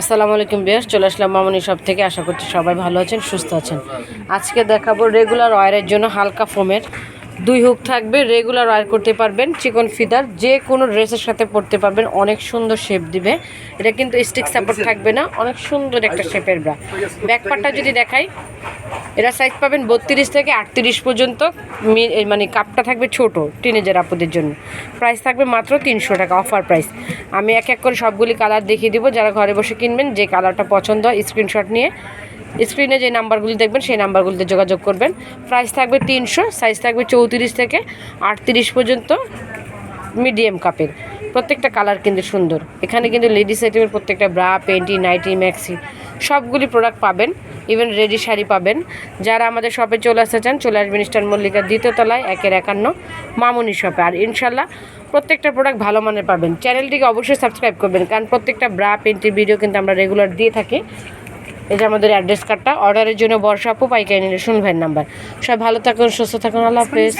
আসসালামু আলাইকুম বেশ চলে আসলাম মামনি সব থেকে। আশা করছি সবাই ভালো আছেন, সুস্থ আছেন। আজকে দেখাবো রেগুলার ওয়ারের জন্য হালকা ফোমের দুই হুক থাকবে রেগুলার ওয়ার করতে পারবেন, চিকন ফিদার যে কোনো ড্রেসের সাথে পরতে পারবেন, অনেক সুন্দর শেপ দিবে। এটা কিন্তু স্টিক সাপোর্ট থাকবে না, অনেক সুন্দর একটা শেপের ব্রা ব্যাকপারটা যদি দেখাই, এরা সাইজ পাবেন বত্রিশ থেকে আটত্রিশ পর্যন্ত। মানে কাপটা থাকবে ছোট টিনেজার আপুদের জন্য। প্রাইস থাকবে মাত্র তিনশো টাকা অফার প্রাইস আমি এক এক করে সবগুলি কালার দেখিয়ে দিব, যারা ঘরে বসে কিনবেন, যে কালারটা পছন্দ হয় স্ক্রিনশট নিয়ে। স্ক্রিনে যে নাম্বারগুলি দেখবেন, সেই নাম্বারগুলিতে যোগাযোগ করবেন। প্রাইস থাকবে তিনশো সাইজ থাকবে চৌত্রিশ থেকে আটত্রিশ পর্যন্ত মিডিয়াম কাপের প্রত্যেকটা কালার কিন্তু সুন্দর। এখানে কিন্তু লেডিস আইটেমের প্রত্যেকটা ব্রা পেন্টি নাইটি ম্যাক্সি সবগুলি প্রোডাক্ট পাবেন। ইভেন রেডি শাড়ি পাবেন। যারা আমাদের শপে চলে আসতে চান, চলে আসবেন ইস্টার্ন মল্লিকার দ্বিতীয় তলায়, একের একান্ন, মামুনি শপে আর ইনশাল্লাহ প্রত্যেকটা প্রোডাক্ট ভালো মানের পাবেন। চ্যানেলটিকে অবশ্যই সাবস্ক্রাইব করবেন, কারণ প্রত্যেকটা ব্রা পেন্টির ভিডিও কিন্তু আমরা রেগুলার দিয়ে থাকি। যে আমাদের অ্যাড্রেস কার্ডটা অর্ডারের জন্য বর্ষা আপু পাইকারি নিলে শুনবেন নাম্বার সব ভালো থাকুন, সুস্থ থাকুন, আল্লাহ হাফেজ।